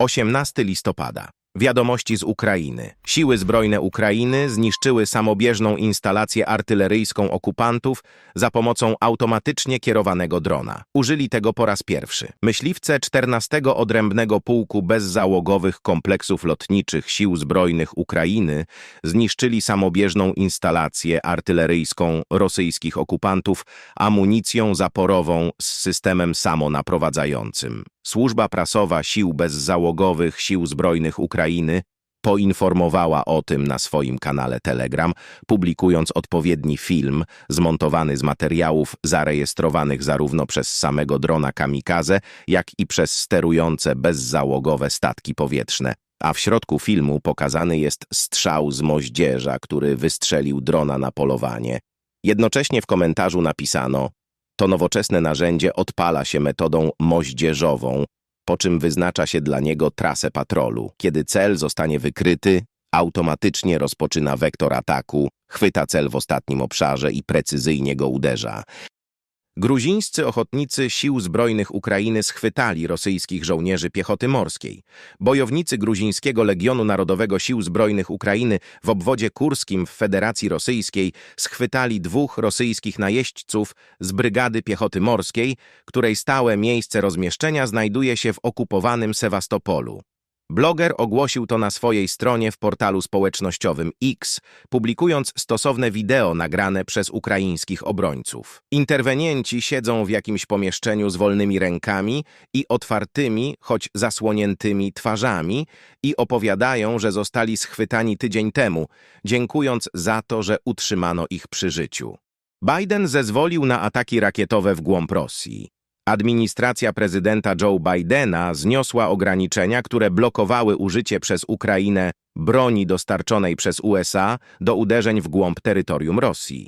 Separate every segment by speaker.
Speaker 1: 18 listopada. Wiadomości z Ukrainy. Siły zbrojne Ukrainy zniszczyły samobieżną instalację artyleryjską okupantów za pomocą automatycznie kierowanego drona. Użyli tego po raz pierwszy. Myśliwce 14 Odrębnego Pułku Bezzałogowych Kompleksów Lotniczych Sił Zbrojnych Ukrainy zniszczyli samobieżną instalację artyleryjską rosyjskich okupantów amunicją zaporową z systemem samonaprowadzającym. Służba prasowa Sił Bezzałogowych Sił Zbrojnych Ukrainy poinformowała o tym na swoim kanale Telegram, publikując odpowiedni film zmontowany z materiałów zarejestrowanych zarówno przez samego drona kamikaze, jak i przez sterujące bezzałogowe statki powietrzne. A w środku filmu pokazany jest strzał z moździerza, który wystrzelił drona na polowanie. Jednocześnie w komentarzu napisano to nowoczesne narzędzie odpala się metodą moździerzową, po czym wyznacza się dla niego trasę patrolu. Kiedy cel zostanie wykryty, automatycznie rozpoczyna wektor ataku, chwyta cel w ostatnim obszarze i precyzyjnie go uderza. Gruzińscy ochotnicy Sił Zbrojnych Ukrainy schwytali rosyjskich żołnierzy piechoty morskiej. Bojownicy Gruzińskiego Legionu Narodowego Sił Zbrojnych Ukrainy w obwodzie kurskim w Federacji Rosyjskiej schwytali dwóch rosyjskich najeźdźców z Brygady Piechoty Morskiej, której stałe miejsce rozmieszczenia znajduje się w okupowanym Sewastopolu. Bloger ogłosił to na swojej stronie w portalu społecznościowym X, publikując stosowne wideo nagrane przez ukraińskich obrońców. Interwenienci siedzą w jakimś pomieszczeniu z wolnymi rękami i otwartymi, choć zasłoniętymi twarzami i opowiadają, że zostali schwytani tydzień temu, dziękując za to, że utrzymano ich przy życiu. Biden zezwolił na ataki rakietowe w głąb Rosji. Administracja prezydenta Joe Bidena zniosła ograniczenia, które blokowały użycie przez Ukrainę broni dostarczonej przez USA do uderzeń w głąb terytorium Rosji.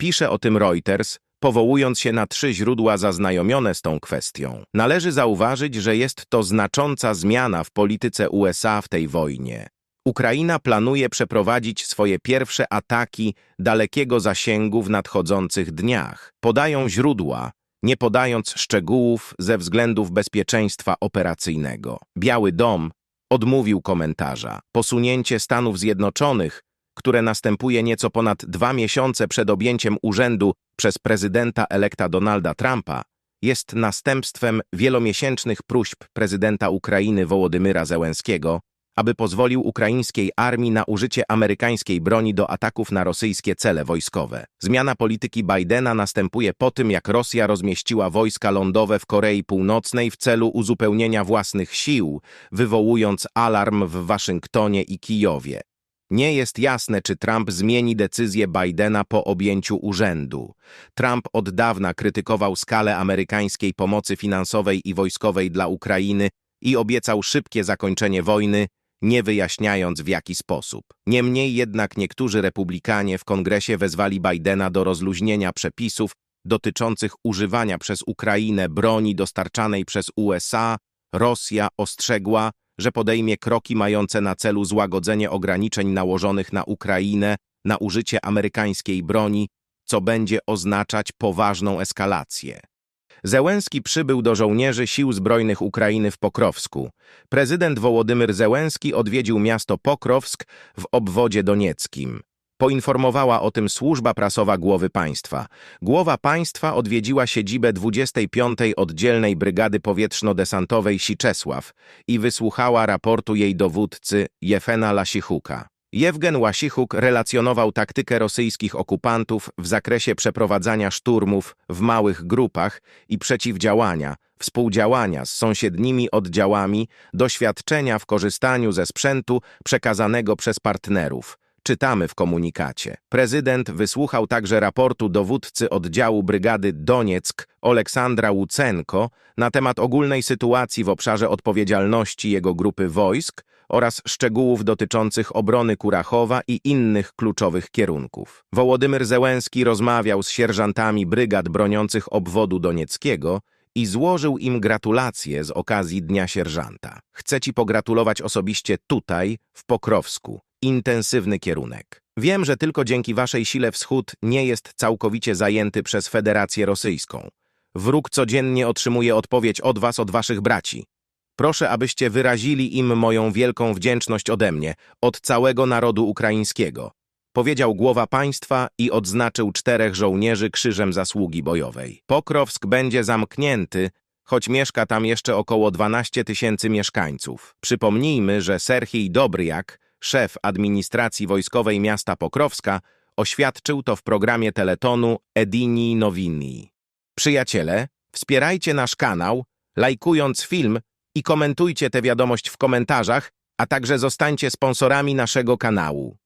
Speaker 1: Pisze o tym Reuters, powołując się na trzy źródła zaznajomione z tą kwestią. Należy zauważyć, że jest to znacząca zmiana w polityce USA w tej wojnie. Ukraina planuje przeprowadzić swoje pierwsze ataki dalekiego zasięgu w nadchodzących dniach. Podają źródła, nie podając szczegółów ze względów bezpieczeństwa operacyjnego. Biały Dom odmówił komentarza. Posunięcie Stanów Zjednoczonych, które następuje nieco ponad dwa miesiące przed objęciem urzędu przez prezydenta elekta Donalda Trumpa, jest następstwem wielomiesięcznych próśb prezydenta Ukrainy Wołodymyra Zełenskiego aby pozwolił ukraińskiej armii na użycie amerykańskiej broni do ataków na rosyjskie cele wojskowe. Zmiana polityki Bidena następuje po tym, jak Rosja rozmieściła wojska lądowe w Korei Północnej w celu uzupełnienia własnych sił, wywołując alarm w Waszyngtonie i Kijowie. Nie jest jasne, czy Trump zmieni decyzję Bidena po objęciu urzędu. Trump od dawna krytykował skalę amerykańskiej pomocy finansowej i wojskowej dla Ukrainy i obiecał szybkie zakończenie wojny, nie wyjaśniając w jaki sposób. Niemniej jednak niektórzy republikanie w kongresie wezwali Bidena do rozluźnienia przepisów dotyczących używania przez Ukrainę broni dostarczanej przez USA. Rosja ostrzegła, że podejmie kroki mające na celu złagodzenie ograniczeń nałożonych na Ukrainę na użycie amerykańskiej broni, co będzie oznaczać poważną eskalację. Zełenski przybył do żołnierzy Sił Zbrojnych Ukrainy w Pokrowsku. Prezydent Wołodymyr Zełenski odwiedził miasto Pokrowsk w obwodzie donieckim. Poinformowała o tym służba prasowa głowy państwa. Głowa państwa odwiedziła siedzibę 25. Oddzielnej Brygady Powietrzno-Desantowej Siczesław i wysłuchała raportu jej dowódcy Jefena Lasichuka. Jewgen Łasichuk relacjonował taktykę rosyjskich okupantów w zakresie przeprowadzania szturmów w małych grupach i przeciwdziałania, współdziałania z sąsiednimi oddziałami, doświadczenia w korzystaniu ze sprzętu przekazanego przez partnerów. Czytamy w komunikacie. Prezydent wysłuchał także raportu dowódcy oddziału Brygady Donieck Oleksandra Łucenko na temat ogólnej sytuacji w obszarze odpowiedzialności jego grupy wojsk oraz szczegółów dotyczących obrony Kurachowa i innych kluczowych kierunków. Wołodymyr Zełenski rozmawiał z sierżantami brygad broniących obwodu donieckiego i złożył im gratulacje z okazji Dnia Sierżanta. Chcę Ci pogratulować osobiście tutaj, w Pokrowsku. Intensywny kierunek. Wiem, że tylko dzięki Waszej sile Wschód nie jest całkowicie zajęty przez Federację Rosyjską. Wróg codziennie otrzymuje odpowiedź od Was, od Waszych braci. Proszę, abyście wyrazili im moją wielką wdzięczność ode mnie, od całego narodu ukraińskiego. Powiedział głowa państwa i odznaczył czterech żołnierzy krzyżem zasługi bojowej. Pokrowsk będzie zamknięty, choć mieszka tam jeszcze około 12 tysięcy mieszkańców. Przypomnijmy, że Serhij Dobryjak, szef administracji wojskowej miasta Pokrowska, oświadczył to w programie teletonu Edini Nowini. Przyjaciele, wspierajcie nasz kanał, lajkując film i komentujcie tę wiadomość w komentarzach, a także zostańcie sponsorami naszego kanału.